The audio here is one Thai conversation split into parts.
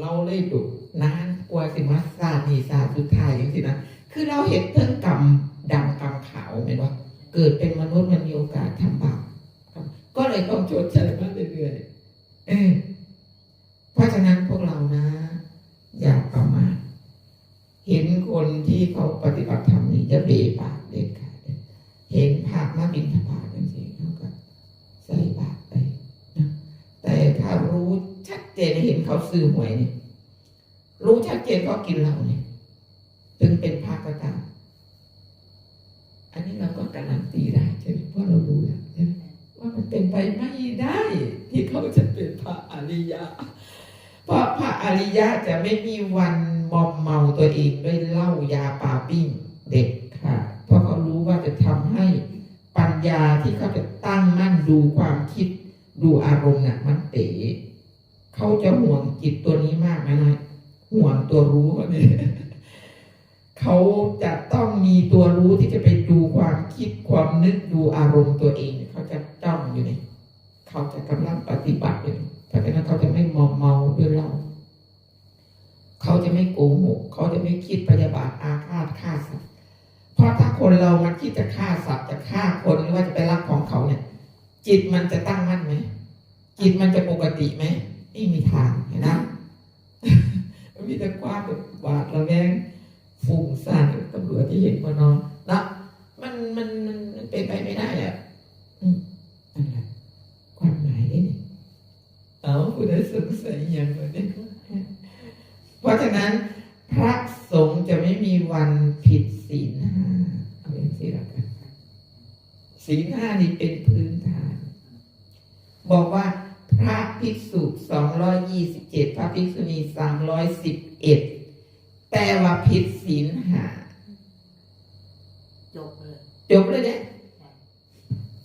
เราเลยดุนานกว่าสิมาซาดีซาสุดท้ายอย่างสินะคือเราเห็นเทิงกรรมดำกรรมขาวเห็นว่าเกิดเป็นมนุษย์มันมีโอกาสทำบาปก็เลยต้องชดใช้มาเรื่อยๆเออเพราะฉะนั้นพวกเรานะ อย่าประมาทเห็นคนที่เขาปฏิบัติธรรมนี่จะเบปากเด็ดขาดเลยเห็นภาพมาบินทบา รู้ชัดเจนเห็นเขาซื้อหวยเนี่ยรู้ชัดเจนเขากินเหล้าเนี่ยถึงเป็นพระก็ตามอันนี้เราก็การันตีได้ใช่ไหมเพราะเรารู้แล้วใช่ไหมว่ามันเป็นไปไม่ได้ ที่เขาจะเป็นพระอริยะ เพราะพระอริยะจะไม่มีวันมอมเมาตัวเองด้วยเหล้ายาปาปิ้งเด็กค่ะ เพราะเขารู้ว่าจะทำให้ปัญญาที่เขาจะตั้งมั่นดูความคิดดูอารมณ์น่ะมันเต๋ เขาจะห่วงจิตตัวนี้มากนะนะห่วงตัวรู้เนี่ยเขาจะต้องมีตัวรู้ที่จะไปดูความคิดความนึกดูอารมณ์ตัวเอง เขาจะจ้องอยู่เนี่ยเขาจะกำลังปฏิบัติอยู่เพราะฉะนั้นเขาจะไม่มอมเมาด้วยเหล้าเขาจะไม่โกหกเขาจะไม่คิดพยาบาทอาฆาตฆ่าสัตว์เพราะถ้าคนเรามันคิดจะฆ่าสัตว์จะฆ่าคนหรือว่าจะไปรักของเขาเนี่ย จิตมันจะตั้งมั่นไหมจิตมันจะปกติไหม ไม่มีทางเห็นนะมันมีแต่ความแบบหวาดระแวงฟุ้งซ่านตำรวจที่เห็นมานอนนะมันมันมันมันเป็นไปไม่ได้อะอืมนั่นแหละความหมายนี่เอาคุณได้สงสัยอย่างไรเนี่ยเพราะฉะนั้นพระสงฆ์จะไม่มีวันผิดศีลห้าเอาเป็นสิละกันศีลห้านี่เป็นพื้นฐาน บอกว่า พระภิกษุสองร้อยยี่สิบเจ็ดพระภิกษุณีสามร้อยสิบเอ็ดแต่ว่าผิดศีลห้าจบเลยจบเลยเนี่ย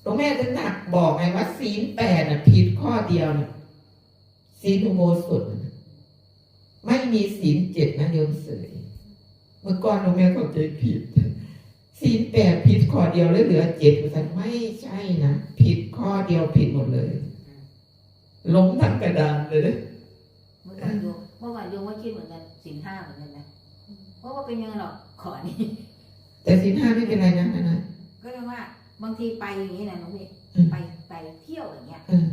หลวงแม่จะหนักบอกไงว่าศีลแปดน่ะผิดข้อเดียวเนี่ยศีลอุโบสถน่ะไม่มีศีลเจ็ดนะโยมเสยเมื่อก่อนหลวงแม่เข้าใจผิดศีลแปดผิดข้อเดียวแล้วเหลือเจ็ดแต่ไม่ใช่นะผิดข้อเดียวผิดหมดเลย ล้มทั้งกระดานเลยนะเมื่อวานโยมเมื่อวานโยมว่าคิดเหมือนกันสินห้าเหมือนกันนะเพราะว่าเป็นยังไงหรอกขอนี่แต่ศีลห้าไม่เป็นไรนะนะนะก็เรียกว่า บางทีไปอย่างนี้นะน้องพี่ไปไปเที่ยวอย่างเงี้ยเออ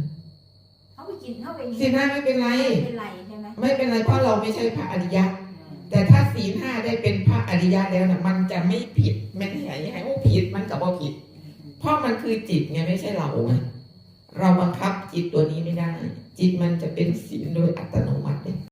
เขาไปกินเขาไปศีลห้าไม่เป็นไรไม่เป็นไรใช่ไหมไม่เป็นไรเพราะเราไม่ใช่พระอริยะอืมแต่ถ้าศีลห้าได้เป็นพระอริยะแล้วนะมันจะไม่ผิดมันไหนให้ว่าผิดมันกับว่าผิด เพราะมันคือจิตไงไม่ใช่เราไง เราบังคับจิตตัวนี้ไม่ได้ จิตมันจะเป็นศีลโดยอัตโนมัติเลย